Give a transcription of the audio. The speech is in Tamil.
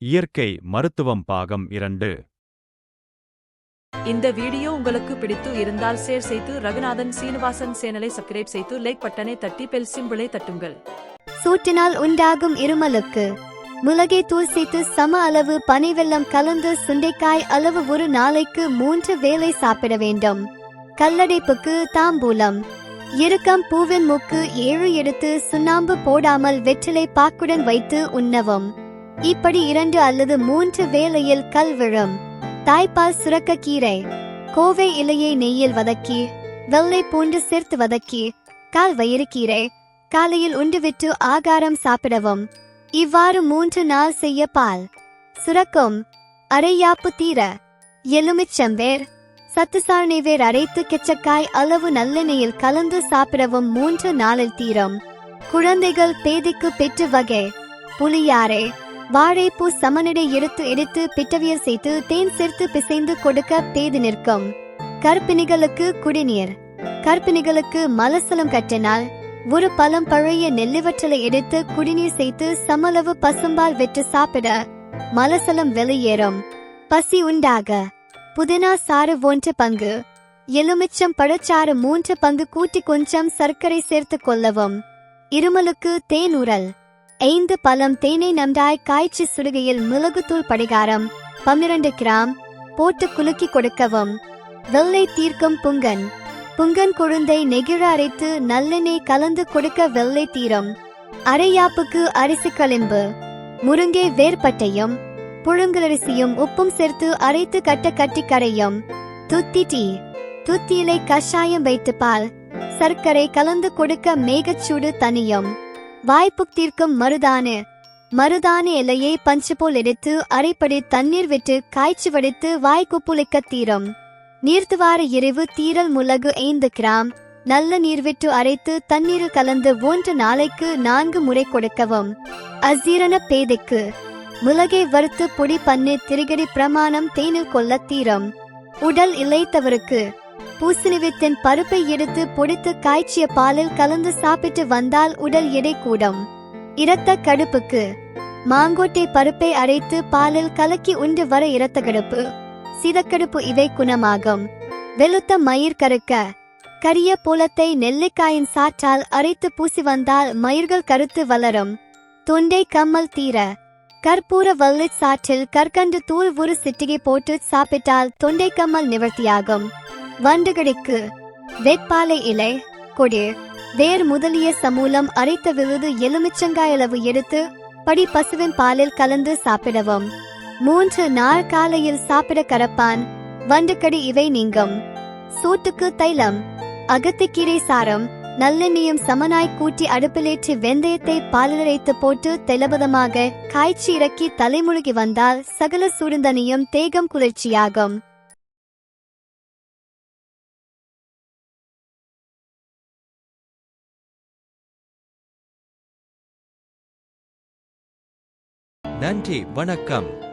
இயற்கை மருத்துவம் பாகம் இரண்டு. இந்த வீடியோ உங்களுக்கு பிடித்து இருந்தால் ஷேர் செய்து ரகுநாதன் சீனிவாசன் சேனலை சப்ஸ்கிரைப் செய்து லைக் பட்டனை தட்டி பெல் சிம்பிளை தட்டுங்கள். சூட்டினால் உண்டாகும் இருமலுக்கு. முளகை தூள் சேர்த்து சம அளவு பனை வெல்லம் கலந்து சுண்டைக்காய் அளவு ஒரு நாளைக்கு மூன்று வேளை சாப்பிட வேண்டும். கல்லடைப்புக்கு தாம்பூலம். இறுக்கம் பூவின் மூக்கு ஏழு எடுத்து சுண்ணாம்பு போடாமல் வெற்றிலை பாக்குடன் வைத்து உண்ணவும். இப்படி இரண்டு அல்லது மூன்று வேளையில் கல் விழும். தாய்ப்பால் சுரக்க கீரை. கோவை இலையை நெய்யில் வதக்கி வெள்ளை பூண்டு சேர்த்து வதக்கி கால் வயிறு கீரை. காலையில் உண்டுவிட்டு ஆகாரம் சாப்பிடவும். இவ்வாறு மூன்று நாள் செய்ய பால். சுரக்கும். அரையாப்பு தீர. எலுமிச்சம்பேர். சத்துசாரணை வேர் அரைத்து கெச்சக்காய் அளவு நல்லெண்ணெயில் கலந்து சாப்பிடவும் மூன்று நாளில் தீரும். குழந்தைகள் பேதிக்கு பெற்று வகை. புளியாரே வாழைப்பூ சமனிடை எடுத்து எடுத்து பிட்டவியர் செய்து தேன் சேர்த்து பிசைந்து கொடுக்க பேது நிற்கும். கற்பிணிகளுக்கு குடிநீர். கற்பிணிகளுக்கு மலசலம் கட்டினால் ஒரு பழம் பழைய நெல்லிவற்றலை எடுத்து குடிநீர் செய்து சமளவு பசும்பால் வெற்று சாப்பிட மலசலம் வெளியேறும் பசி உண்டாக. புதினா சாறு ஒன்று பங்கு. எலுமிச்சம் பழச்சாறு மூன்று பங்கு கூட்டி கொஞ்சம் சர்க்கரை சேர்த்து கொள்ளவும். இருமலுக்கு தேன் உரல் ஐந்து பழம் தேனை நன்றாய் காய்ச்சி சுடுகையில் மிளகுத்தூள் படிகாரம் பன்னிரண்டு கிராம் போட்டு குலுக்கி கொடுக்கவும். வெள்ளை தீர்க்கும் புங்கன். புங்கன் குழந்தை நெகிழ அரைத்து நல்லெண்ணெய் கலந்து கொடுக்க வெள்ளை தீரம். அரையாப்புக்கு அரிசி களிம்பு. முருங்கை வேர்பட்டையும் புழுங்கலரிசியும் உப்பும் சேர்த்து அரைத்து கட்ட கட்டி கரையும் துத்தி டீ. துத்தியிலை கஷாயம் வைத்து பால். சர்க்கரை கலந்து கொடுக்க மேகச்சூடு தனியும். வாய்ப்புக் தீர்க்கும் மருதானு மருதானு இலையை பஞ்சு போல் எடுத்து அரைப்படி தண்ணீர் விட்டு காய்ச்சி வடித்து வாய்க்குப்புளிக்க தீரும். நீர்த்துவார எரிவு தீரல் முளகு ஐந்து கிராம். நல்ல நீர் விட்டு அரைத்து தண்ணீரில் கலந்து ஒன்று நாளைக்கு நான்கு முறை கொடுக்கவும். அசீரண பேதைக்கு. முலகை வறுத்து பொடி பண்ணி திரிகடி பிரமாணம் தேனில் கொள்ள தீரும். உடல் இளைத்தவருக்கு பூசணிவித்தின் பருப்பை எடுத்து பொடித்து காய்ச்சிய பாலில் கலந்து சாப்பிட்டு வந்தால் உடல் எடை கூடும். இரத்த கடுப்புக்கு. மாங்கோட்டை பருப்பை அரைத்து பாலில் கலக்கி உண்டு வர இரத்த கடுப்பு. சிதக்கடுப்பு இவை குணமாகும். வெளுத்த மயிர் கருக்க. கரிய பூலத்தை நெல்லிக்காயின் சாற்றால் அரைத்து பூசி வந்தால் மயிர்கள் கருத்து வளரும். தொண்டை கம்மல் தீர. கற்பூர வல்லிச் சாற்றில் கற்கண்டு தூள் ஒரு சிட்டிகை போட்டு சாப்பிட்டால் தொண்டை கம்மல் நிவர்த்தியாகும். வண்டுகடிக்கு வேப்பாலை இலை கொடி. வேர் முதலிய சமூலம் அரைத்த விழுது எலுமிச்சங்காய் அளவு எடுத்து படி பசுவின் பாலில் கலந்து சாப்பிடவும். மூன்று நாள் காலையில் சாப்பிட கரப்பான் வண்டுக்கடி இவை நீங்கும். சூட்டுக்கு தைலம் அகத்திக்கீரை சாரம் நல்லெண்ணையும் சமனாய் கூட்டி அடுப்பிலேற்றி வெந்தயத்தை பாலிலரைத்து போட்டு தெலபதமாக காய்ச்சி இறக்கி தலைமுழுகி வந்தால் சகல சுடுந்தனியும் தேகம் குளிர்ச்சியாகும். நன்றி வணக்கம்.